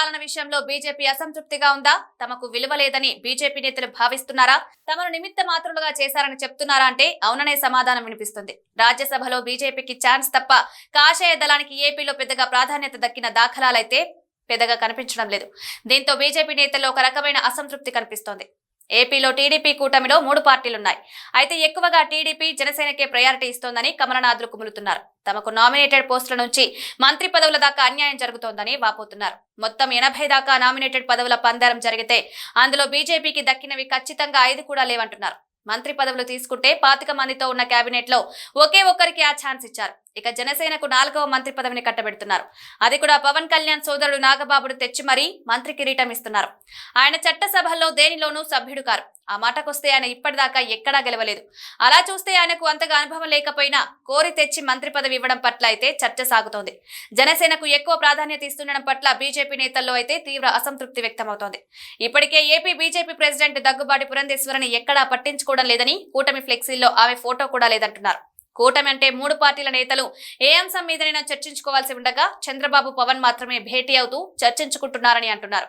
పాలన విషయంలో బీజేపీ అసంతృప్తిగా ఉందా? తమకు విలువ లేదని బీజేపీ నేతలు భావిస్తున్నారా? తమను నిమిత్త మాత్రులుగా చేశారని చెప్తున్నారా అంటే అవుననే సమాధానం వినిపిస్తుంది. రాజ్యసభలో బీజేపీకి ఛాన్స్ తప్ప కాషాయ దళానికి ఏపీలో పెద్దగా ప్రాధాన్యత దక్కిన దాఖలాలైతే పెద్దగా కనిపించడం లేదు. దీంతో బీజేపీ నేతల్లో ఒక రకమైన అసంతృప్తి కనిపిస్తోంది. ఏపీలో టీడీపీ కూటమిలో మూడు పార్టీలున్నాయి. అయితే ఎక్కువగా టీడీపీ జనసేనకే ప్రయారిటీ ఇస్తోందని కమలనాథులు కుములుతున్నారు. తమకు నామినేటెడ్ పోస్టుల నుంచి మంత్రి పదవుల దాకా అన్యాయం జరుగుతోందని వాపోతున్నారు. మొత్తం ఎనభై దాకా నామినేటెడ్ పదవుల పందారం జరిగితే అందులో బీజేపీకి దక్కినవి ఖచ్చితంగా ఐదు కూడా లేవంటున్నారు. మంత్రి పదవులు తీసుకుంటే పాతిక మందితో ఉన్న కేబినెట్లో ఒకే ఒక్కరికి ఆ ఛాన్స్ ఇచ్చారు. ఇక జనసేనకు నాలుగవ మంత్రి పదవిని కట్టబెడుతున్నారు. అది కూడా పవన్ కళ్యాణ్ సోదరుడు నాగబాబుడు తెచ్చి మరీ మంత్రి కిరీటం ఇస్తున్నారు. ఆయన చట్టసభల్లో దేనిలోనూ సభ్యుడు కారు. ఆ మాటకొస్తే ఆయన ఇప్పటిదాకా ఎక్కడా గెలవలేదు. అలా చూస్తే ఆయనకు అంతగా అనుభవం లేకపోయినా కోరి తెచ్చి మంత్రి పదవి ఇవ్వడం పట్ల అయితే చర్చ సాగుతోంది. జనసేనకు ఎక్కువ ప్రాధాన్యత ఇస్తుండడం పట్ల బీజేపీ నేతల్లో అయితే తీవ్ర అసంతృప్తి వ్యక్తమవుతోంది. ఇప్పటికే ఏపీ బీజేపీ ప్రెసిడెంట్ దగ్గుబాటి పురంధేశ్వరిని ఎక్కడా పట్టించుకోవడం లేదని కూటమి ఫ్లెక్సీల్లో ఆమె ఫోటో కూడా లేదంటున్నారు. కూటమి అంటే మూడు పార్టీల నేతలు ఏ అంశం మీదనైనా చర్చించుకోవాల్సి ఉండగా చంద్రబాబు పవన్ మాత్రమే భేటీ అవుతూ చర్చించుకుంటున్నారని అంటున్నారు.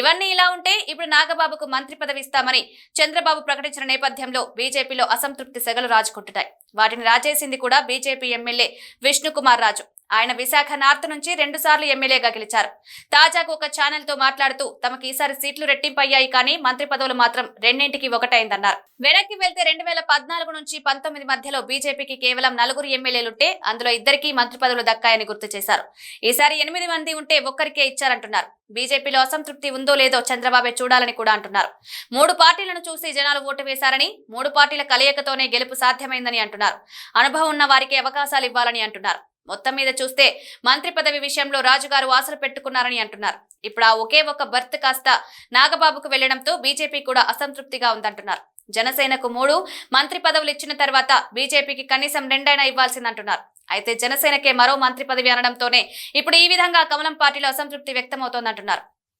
ఇవన్నీ ఇలా ఉంటే ఇప్పుడు నాగబాబుకు మంత్రి పదవి ఇస్తామని చంద్రబాబు ప్రకటించిన నేపథ్యంలో బీజేపీలో అసంతృప్తి సెగలు రాజుకుంటున్నాయి. వాటిని రాజేసింది కూడా బీజేపీ ఎమ్మెల్యే విష్ణుకుమార్ రాజు. ఆయన విశాఖ నార్త్ నుంచి రెండు సార్లు ఎమ్మెల్యేగా గెలిచారు. తాజాగా ఒక ఛానల్తో మాట్లాడుతూ తమకు ఈసారి సీట్లు రెట్టింపయ్యాయి కానీ మంత్రి పదవులు మాత్రం రెండింటికి ఒకటైందన్నారు. వెనక్కి వెళ్తే రెండు వేల పద్నాలుగు నుంచి పంతొమ్మిది మధ్యలో బీజేపీకి కేవలం నలుగురు ఎమ్మెల్యేలుంటే అందులో ఇద్దరికి మంత్రి పదవులు దక్కాయని గుర్తు చేశారు. ఈసారి ఎనిమిది మంది ఉంటే ఒక్కరికే ఇచ్చారంటున్నారు. బీజేపీలో అసంతృప్తి ఉందో లేదో చంద్రబాబే చూడాలని కూడా అంటున్నారు. మూడు పార్టీలను చూసి జనాలు ఓటు వేశారని మూడు పార్టీల కలయికతోనే గెలుపు సాధ్యమైందని అంటున్నారు. అనుభవం ఉన్న వారికి అవకాశాలు ఇవ్వాలని అంటున్నారు. మొత్తం మీద చూస్తే మంత్రి పదవి విషయంలో రాజుగారు ఆశలు పెట్టుకున్నారని అంటున్నారు. ఇప్పుడు ఆ ఒకే ఒక బర్త్ కాస్త నాగబాబుకు వెళ్ళడంతో బీజేపీ కూడా అసంతృప్తిగా ఉందంటున్నారు. జనసేనకు మూడు మంత్రి పదవులు ఇచ్చిన తర్వాత బీజేపీకి కనీసం రెండైనా ఇవ్వాల్సిందంటున్నారు. అయితే జనసేనకే మరో మంత్రి పదవి అనడంతోనే ఇప్పుడు ఈ విధంగా కమలం పార్టీలో అసంతృప్తి వ్యక్తమవుతోందంటున్నారు.